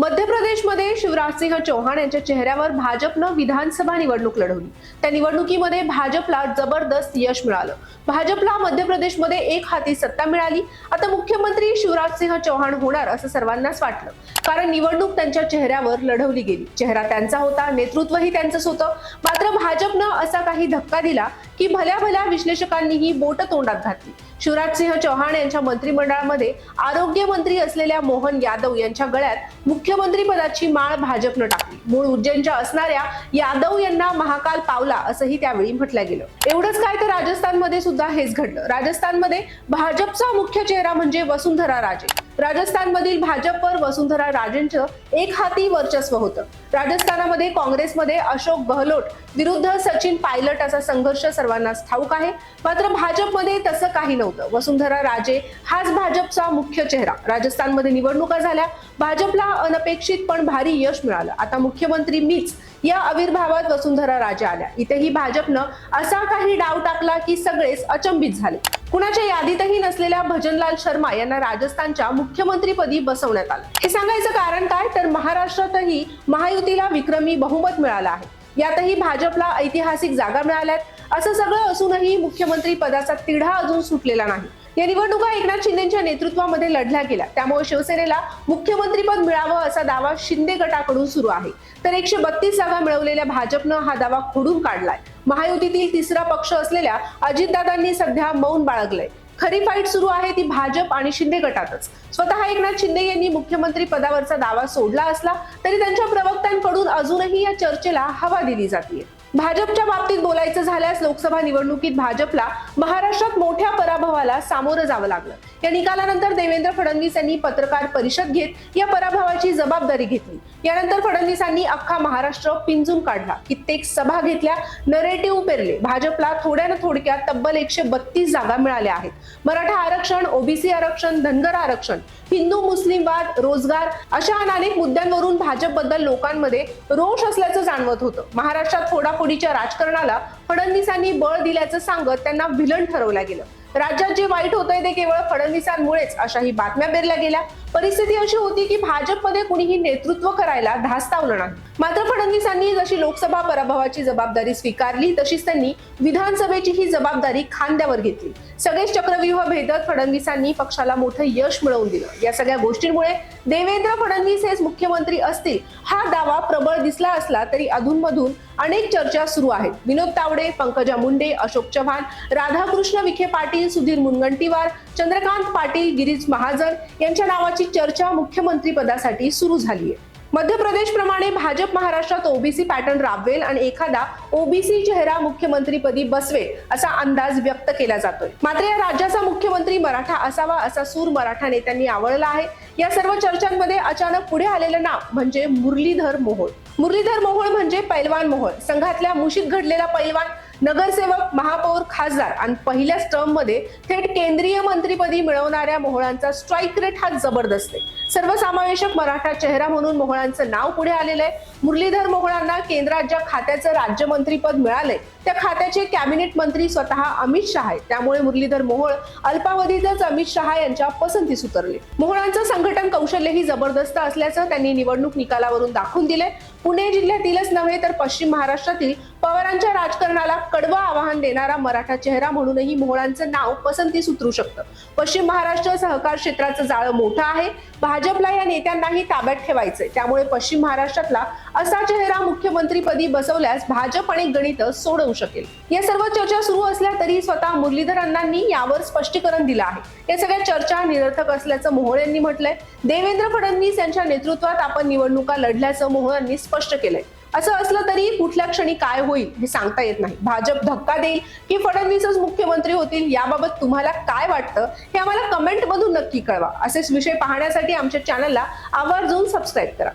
मध्य प्रदेशमध्ये शिवराजसिंह चौहान यांच्या चेहऱ्यावर भाजपनं विधानसभा निवडणूक लढवली. त्या निवडणुकीमध्ये भाजपला जबरदस्त यश मिळालं. भाजपला मध्य प्रदेशमध्ये एक हाती सत्ता मिळाली. आता मुख्यमंत्री शिवराजसिंह चौहान होणार असं सर्वांनाच वाटलं. कारण निवडणूक त्यांच्या चेहऱ्यावर लढवली गेली. चेहरा त्यांचा होता नेतृत्वही त्यांचंच होतं. मात्र भाजपनं असा काही धक्का दिला की भल्या भल्या विश्लेषकांनीही बोट तोंडात घातली. शिवराजसिंह चौहान यांच्या मंत्रिमंडळामध्ये आरोग्य मंत्री असलेल्या मोहन यादव यांच्या गळ्यात मुख्यमंत्री पदाची माळ भाजपनं टाकली. मूळ उज्जैनच्या असणाऱ्या यादव यांना महाकाल पावला असंही त्यावेळी म्हटलं गेलं. एवढंच काय तर राजस्थानमध्ये सुद्धा हेच घडलं. राजस्थानमध्ये भाजपचा मुख्य चेहरा म्हणजे वसुंधरा राजे. राजस्थानमधील भाजपवर वसुंधरा राजेंचं एक हाती वर्चस्व होतं. राजस्थानामध्ये काँग्रेसमध्ये अशोक गहलोट विरुद्ध सचिन पायलट असा संघर्ष सर्वांनाच ठाऊक आहे. मात्र भाजपमध्ये तसं काही नव्हतं. वसुंधरा राजे हाच भाजपचा मुख्य चेहरा. राजस्थानमध्ये निवडणुका झाल्या. भाजपला अनपेक्षित पण भारी यश मिळालं. आता मुख्यमंत्री मीच या आविर्भावात वसुंधरा राजे आल्या. इथेही भाजपनं असा काही डाव टाकला की सगळेच अचंबित झाले. कुणाच्या यादीतही नसलेल्या भजनलाल शर्मा यांना राजस्थानच्या मुख्यमंत्रीपदी बसवण्यात आलं. हे सांगायचं कारण काय? तर महाराष्ट्रातही महायुतीला विक्रमी बहुमत मिळालं आहे. यातही भाजपला ऐतिहासिक जागा मिळाल्यात. असं सगळं असूनही मुख्यमंत्री पदाचा तिढा अजून सुटलेला नाही. या निवडणुका एकनाथ शिंदेच्या नेतृत्वामध्ये लढल्या गेल्या. त्यामुळे शिवसेनेला मुख्यमंत्रीपद मिळावं असा दावा शिंदे गटाकडून सुरू आहे. तर एकशे बत्तीस जागा मिळवलेल्या भाजपनं हा दावा खोडून काढलाय. महायुतीतील तिसरा पक्ष असलेल्या अजितदादांनी सध्या मौन बाळगलंय. खरी फाईट सुरू आहे ती भाजप आणि शिंदे गटातच. स्वतः एकनाथ शिंदे यांनी मुख्यमंत्री पदावरचा दावा सोडला असला तरी त्यांच्या प्रवक्त्यांकडून अजूनही या चर्चेला हवा दिली जाते भाजपच्या बाबतीत बोलायचं झाल्यास लोकसभा निवडणुकीत भाजपला महाराष्ट्रात मोठ्या पराभवाला सामोरं जावं लागलं. या निकालानंतर देवेंद्र फडणवीस यांनी पत्रकार परिषद घेत या पराभवाची जबाबदारी घेतली. यानंतर फडणवीसांनी अख्खा महाराष्ट्र पिंजून काढला. कित्येक सभा घेतल्या नरेटिव्ह पेरले भाजपला थोड्या ना थोडक्यात तब्बल एकशे बत्तीस जागा मिळाल्या आहेत. मराठा आरक्षण ओबीसी आरक्षण धनगर आरक्षण हिंदू मुस्लिम वाद रोजगार अशा अनेक मुद्द्यांवरून भाजपबद्दल लोकांमध्ये रोष असल्याचं जाणवत होतं. महाराष्ट्रात थोडा फोडाफोडीच्या राजकारणाला फडणवीसांनी बळ दिल्याचं सांगत त्यांना व्हिलन ठरवलं गेलं. राज्यात जे वाईट होतंय ते केवळ फडणवीसांमुळेच अशाही बातम्या बेरल्या गेल्या. परिस्थिती अशी होती की भाजपमध्ये कुणीही नेतृत्व करायला धास्तावलं नाही. मात्र फडणवीसांनी जशी लोकसभा पराभवाची जबाबदारी स्वीकारली तशीच त्यांनी विधानसभेची ही जबाबदारी खांद्यावर घेतली. सगळेच चक्रव्यूह भेदत फडणवीसांनी पक्षाला मोठं यश मिळवून दिलं. या सगळ्या गोष्टींमुळे देवेंद्र फडणवीस हेच मुख्यमंत्री असतील हा दावा प्रबळ दिसला असला तरी अधूनमधून अनेक चर्चा सुरू आहेत. विनोद तावडे पंकजा मुंडे अशोक चव्हाण राधाकृष्ण विखे पाटील पाटील सुधीर मुनगंटीवार चंद्रकांत पाटील गिरीश महाजन यांच्या नावाची चर्चा मुख्यमंत्री पदासाठी सुरू झाली आहे मध्य प्रदेश प्रमाणे भाजप महाराष्ट्रात ओबीसी पॅटर्न राबवेल आणि एखादा ओबीसी चेहरा मुख्यमंत्रीपदी बसवेल असा अंदाज व्यक्त केला जातोय. मात्र या राज्याचा मुख्यमंत्री मराठा असावा असा सूर मराठा नेत्यांनी आवळला आहे. या सर्व चर्चांमध्ये अचानक पुढे आलेलं नाव म्हणजे मुरलीधर मोहोळ. मुरलीधर मोहोळ म्हणजे पैलवान मोहोळ. संघातल्या मुशीत घडलेला पैलवान नगरसेवक महापौर खासदार आणि पहिल्याच टर्ममध्ये थेट केंद्रीय मंत्रीपदी मिळवणाऱ्या मोहळांचा स्ट्राईक रेट हा जबरदस्त आहे. सर्वसमावेशक मराठा चेहरा म्हणून मोहळांचं नाव पुढे आलेलं आहे. मुरलीधर मोहोळांना केंद्रात ज्या खात्याचं राज्यमंत्रीपद मिळालंय. त्या खात्याचे कॅबिनेट मंत्री स्वतः अमित शहा आहेत. त्यामुळे मुरलीधर मोहोळ अल्पावधीतच अमित शहा यांच्या पसंतीस उतरले. मोहळांचं संघटन कौशल्यही जबरदस्त असल्याचं त्यांनी निवडणूक निकालावरून दाखवून दिले पुणे जिल्ह्यातीलच नव्हे तर पश्चिम महाराष्ट्रातील पवारांच्या राजकारणाला कडवं आवाहन देणारा मराठा चेहरा म्हणूनही मोहळांचं नाव पसंतीस उतरू शकतं. पश्चिम महाराष्ट्र सहकार क्षेत्राचं जाळं मोठं आहे. भाजपला या नेत्यांनाही ताब्यात ठेवायचंय. त्यामुळे पश्चिम महाराष्ट्रातला असा चेहरा मुख्यमंत्रीपदी बसवल्यास भाजप आणि गणित सोडवू शकेल. या सर्व चर्चा सुरू असल्या तरी स्वतः मुरलीधर अण्णांनी यावर स्पष्टीकरण दिलं आहे. या सगळ्या चर्चा निरर्थक असल्याचं मोहोळ यांनी म्हटलंय. देवेंद्र फडणवीस यांच्या नेतृत्वात आपण निवडणुका लढल्याचं मोहोळ यांनी स्पष्ट केलंय. असं असलं तरी कुठल्या क्षणी काय होईल हे सांगता येत नाही. भाजप धक्का देईल की फडणवीसच मुख्यमंत्री होतील याबाबत तुम्हाला काय वाटतं हे आम्हाला कमेंट मधून नक्की कळवा. असेच विषय पाहण्यासाठी आमच्या चॅनलला आवर्जून सबस्क्राईब करा.